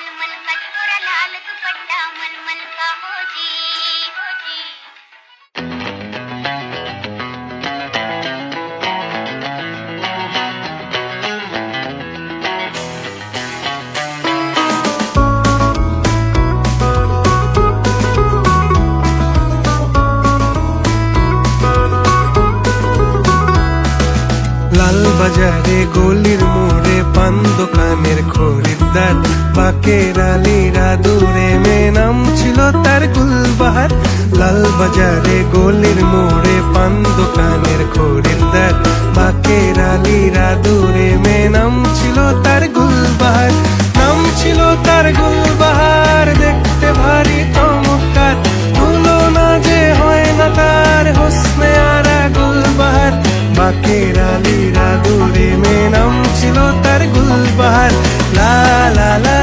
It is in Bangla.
मलमल का छोरा लाल दुपट्टा मलमल का हो जी हो जी। বাজারে গলির মোড়ে পান দোকানের খরিদ্দার বাকের আলীরা দূরে মে নাম ছিল তার গুলবাহার। লাল বাজারে গলির মোড়ে পান দোকানের খরিদ্দার। বাকের আলীরা দূরে মে নাম ছিল তার গুলবাহার। নাম ছিল তার গুলবাহার, দেখতে ভারী চমৎকার তুলনা যে হয় না তার হোসনে আরা গুলবাহার। বাকের আলীরা দূরে মে নাম ছিল তার গুলবাহার। লা লা লা